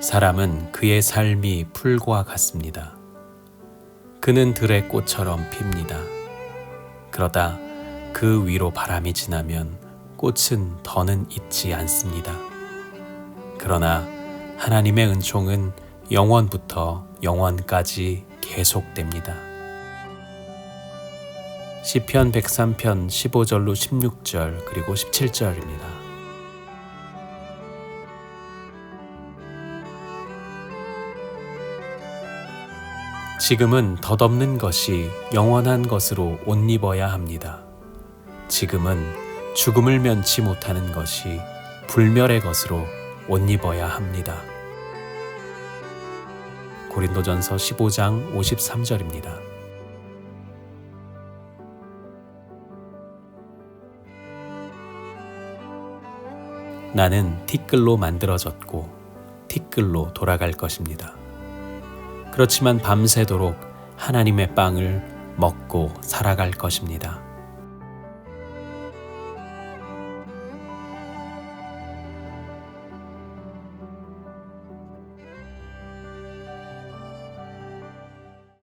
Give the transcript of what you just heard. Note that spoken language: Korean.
사람은 그의 삶이 풀과 같습니다. 그는 들의 꽃처럼 핍니다. 그러다 그 위로 바람이 지나면 꽃은 더는 있지 않습니다. 그러나 하나님의 은총은 영원부터 영원까지 계속됩니다. 시편 103편 15절로 16절 그리고 17절입니다. 지금은 덧없는 것이 영원한 것으로 옷 입어야 합니다. 지금은 죽음을 면치 못하는 것이 불멸의 것으로 옷 입어야 합니다. 고린도전서 15장 53절입니다. 나는 티끌로 만들어졌고 티끌로 돌아갈 것입니다. 그렇지만 밤새도록 하나님의 빵을 먹고 살아갈 것입니다.